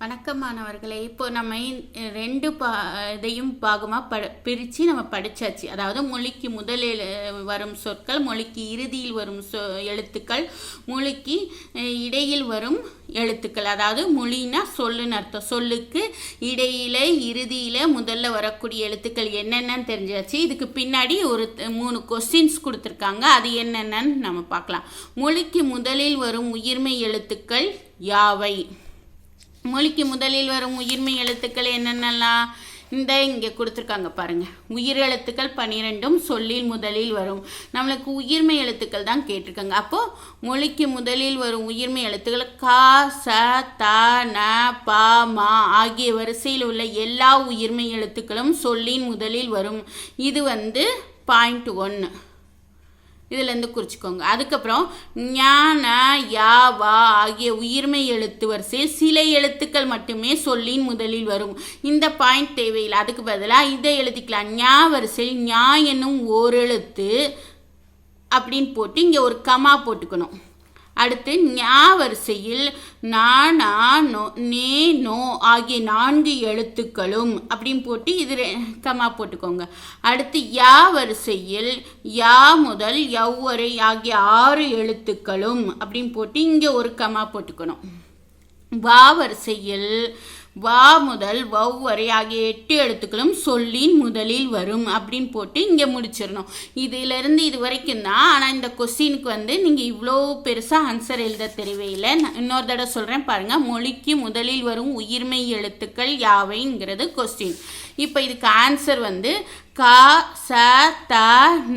வணக்கம் மாணவர்களே இப்போ நம்ம ரெண்டு பா இதையும் பாகமாக ப பிரித்து நம்ம படித்தாச்சு அதாவது மொழிக்கு முதலில் வரும் சொற்கள் மொழிக்கு இறுதியில் வரும் சொ எழுத்துக்கள் மொழிக்கு இடையில் வரும் எழுத்துக்கள். அதாவது மொழினா சொல்லுன்னு அர்த்தம். சொல்லுக்கு இடையில இறுதியில் முதல்ல வரக்கூடிய எழுத்துக்கள் என்னென்னு தெரிஞ்சாச்சு. இதுக்கு பின்னாடி ஒரு மூணு கொஸ்டின்ஸ் கொடுத்துருக்காங்க. அது என்னென்னு நம்ம பார்க்கலாம். மொழிக்கு முதலில் வரும் உயிர்மை எழுத்துக்கள் யாவை? மொழிக்கு முதலில் வரும் உயிர்மை எழுத்துக்கள் என்னென்னலாம்? இந்த இங்கே கொடுத்துருக்காங்க பாருங்க. உயிர் எழுத்துக்கள் பன்னிரெண்டும் சொல்லில் முதலில் வரும். நம்மளுக்கு உயிர்மை எழுத்துக்கள் தான் கேட்டிருக்காங்க. அப்போது மொழிக்கு முதலில் வரும் உயிர்மை எழுத்துக்கள் கா ச த ந ப மா ஆகிய வரிசையில் உள்ள எல்லா உயிர்மை எழுத்துக்களும் சொல்லின் முதலில் வரும். இது வந்து பாயிண்ட் ஒன்று இதுலேருந்து குறிச்சிக்கோங்க. அதுக்கப்புறம் ஞான யா வா ஆகிய உயிர்மை எழுத்து வரிசையில் சில எழுத்துக்கள் மட்டுமே சொல்லின் முதலில் வரும். இந்த பாயிண்ட் தேவையில்லை. அதுக்கு பதிலாக இதை எழுதிக்கலாம். ஞா வரிசையில் ஞா என்னும் ஓரெழுத்து அப்படின்னு போட்டு இங்கே ஒரு கமா போட்டுக்கணும். அடுத்து ஞா வரிசையில் நானா நோ நே நோ ஆகிய நான்கு எழுத்துக்களும் அப்படின்னு போட்டு இது கமா போட்டுக்கோங்க. அடுத்து யா வரிசையில் யா முதல் யவ் வரை ஆகிய ஆறு எழுத்துக்களும் அப்படின்னு போட்டு இங்கே ஒரு கமா போட்டுக்கணும். வா வரிசையில் வா முதல் வவ் வரை ஆகிய எட்டு எழுத்துக்களும் சொல்லின் முதலில் வரும் அப்படின்னு போட்டு இங்கே முடிச்சிடணும். இதிலிருந்து இது வரைக்கும் தான் ஆனால் இந்த கொஸ்டினுக்கு வந்து நீங்கள் இவ்வளோ பெருசாக ஆன்சர் எழுத தெரியவில்லை நான் இன்னொரு தடவை சொல்கிறேன் பாருங்கள் மொழிக்கு முதலில் வரும் உயிர்மை எழுத்துக்கள் யாவைங்கிறது கொஸ்டின். இப்போ இதுக்கு ஆன்சர் வந்து க ச த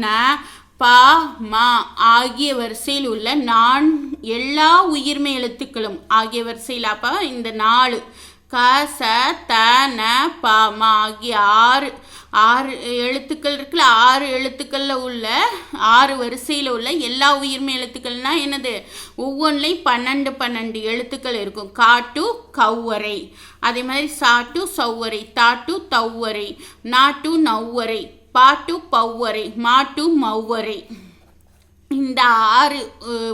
ந பா மா ஆகிய வரிசையில் உள்ள நான் எல்லா உயிர்மை எழுத்துக்களும் ஆகிய வரிசையில் அப்போ இந்த நாலு க ச த ந ப ம ஆகிய ஆறு ஆறு எழுத்துக்கள் இருக்குல்ல ஆறு எழுத்துக்களில் உள்ள ஆறு வரிசையில் உள்ள எல்லா உயிர்மை எழுத்துக்கள்னால் என்னது? ஒவ்வொன்றிலையும் பன்னெண்டு பன்னெண்டு எழுத்துக்கள் இருக்கும். காட்டு கவ்வரை அதே மாதிரி சாட்டு சௌவரை தாட்டு தௌவரை நாட்டு நௌவரை பாட்டு பௌவரை மாட்டு மௌவரை. இந்த ஆறு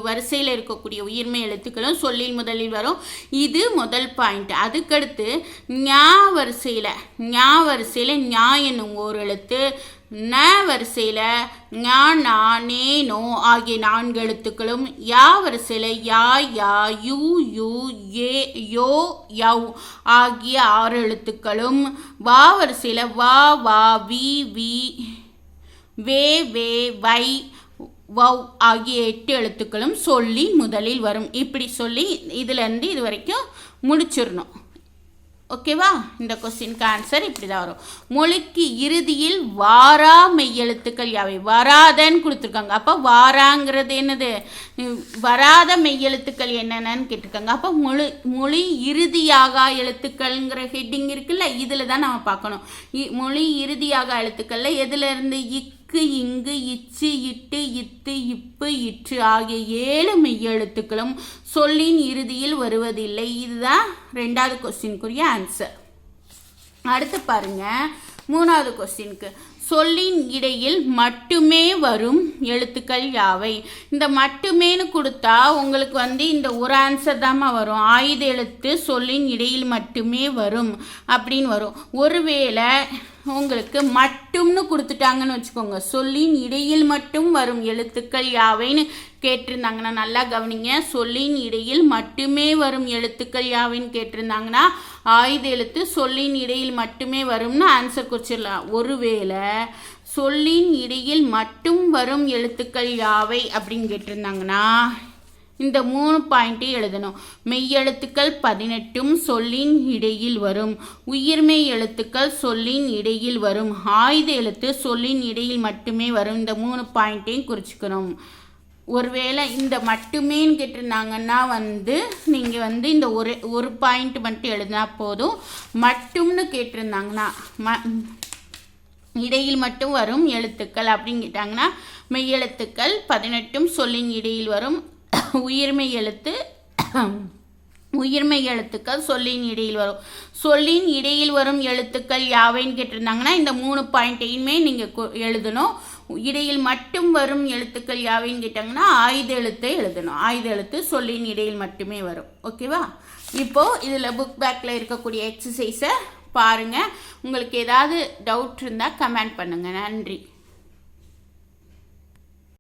வரிசையில் இருக்கக்கூடிய உயிர்மை எழுத்துக்களும் சொல்லில் முதலில் வரும். இது முதல் பாயிண்ட் அதுக்கடுத்து ஞா வரிசையில் ஞா வரிசையில் ஞா என்னும் ஓர் எழுத்து ந வரிசையில் ஞா நா நே நோ ஆகிய நான்கு எழுத்துக்களும் யா வரிசையில் யா யா யூ யூ ஏ யோ யவ் ஆகிய ஆறு எழுத்துக்களும் வா வரிசையில் வா வா வி வி வே வே வை வவ் ஆகிய எட்டு எழுத்துக்களும் சொல்லி முதலில் வரும். இப்படி சொல்லி இதுலேருந்து இது வரைக்கும் முடிச்சிடணும். ஓகேவா? இந்த கொஸ்டினுக்கு ஆன்சர் இப்படி தான் வரும். மொழிக்கு இறுதியில் வாரா மெய்யெழுத்துக்கள் யாவை? வராதன்னு கொடுத்துருக்காங்க. அப்போ வாராங்கிறது என்னது? வராத மெய்யெழுத்துக்கள் என்னென்னு கேட்டிருக்காங்க. அப்போ மொழி மொழி இறுதியாக எழுத்துக்கள்ங்கிற ஹெட்டிங் இருக்குல்ல இதில் தான் நம்ம பார்க்கணும். இ- மொழி இறுதியாக எழுத்துக்களில் எதுலேருந்து இக்கு இங்கு இச்சு இட்டு இத்து இப்பு இற்று ஆகிய ஏழு மெய்யெழுத்துக்களும் சொல்லின் இறுதியில் வருவதில்லை. இதுதான் ரெண்டாவது கொஸ்டினுக்குரிய ஆன்சர் அடுத்து பாருங்க. மூணாவது கொஸ்டினுக்கு சொல்லின் இடையில் மட்டுமே வரும் எழுத்துக்கள் யாவை? இந்த மட்டுமேன்னு கொடுத்தா உங்களுக்கு வந்து இந்த ஒரு ஆன்சர் தாம்மா வரும். ஆயுத எழுத்து சொல்லின் இடையில் மட்டுமே வரும் அப்படின்னு வரும். ஒருவேளை உங்களுக்கு மட்டும்னு கொடுத்துட்டாங்கன்னு வச்சுக்கோங்க. சொல்லின் இடையில் மட்டும் வரும் எழுத்துக்கள் யாவைன்னு கேட்டிருந்தாங்கன்னா நல்லா கவனிங்க. சொல்லின் இடையில் மட்டுமே வரும் எழுத்துக்கள் யாவைன்னு கேட்டிருந்தாங்கன்னா ஆயுத எழுத்து சொல்லின் இடையில் மட்டுமே வரும்னு ஆன்சர் குறிச்சிடலாம் ஒருவேளை சொல்லின் இடையில் மட்டும் வரும் எழுத்துக்கள் யாவை அப்படின்னு கேட்டிருந்தாங்கன்னா இந்த மூணு பாயிண்ட்டையும் எழுதணும். மெய்யெழுத்துக்கள் பதினெட்டும் சொல்லின் இடையில் வரும். உயிர்மெய் எழுத்துக்கள் சொல்லின் இடையில் வரும். ஆயுத எழுத்து சொல்லின் இடையில் மட்டுமே வரும். இந்த மூணு பாயிண்ட்டையும் குறிச்சுக்கணும். ஒருவேளை இந்த மட்டுமேன்னு கேட்டிருந்தாங்கன்னா வந்து நீங்கள் வந்து இந்த ஒரு ஒரு பாயிண்ட் மட்டும் எழுதினா போதும். மட்டும்னு கேட்டிருந்தாங்கன்னா ம இடையில் மட்டும் வரும் எழுத்துக்கள் அப்படின்னு கேட்டாங்கன்னா மெய்யெழுத்துக்கள் பதினெட்டும் சொல்லின் இடையில் வரும். உயிர்மை எழுத்து உயிர்மை எழுத்துக்கள் சொல்லின் இடையில் வரும். சொல்லின் இடையில் வரும் எழுத்துக்கள் யாவைன்னு கேட்டிருந்தாங்கன்னா இந்த மூணு பாயிண்ட்டையுமே நீங்கள் எழுதணும். இடையில் மட்டும் வரும் எழுத்துக்கள் யாவைன்னு கேட்டாங்கன்னா ஆயுத எழுத்தை எழுதணும். ஆயுத எழுத்து சொல்லின் இடையில் மட்டுமே வரும். ஓகேவா? இப்போது இதில் புக் பேக்கில் இருக்கக்கூடிய எக்ஸசைஸை பாருங்கள் உங்களுக்கு ஏதாவது டவுட் இருந்தால் கமெண்ட் பண்ணுங்கள் நன்றி.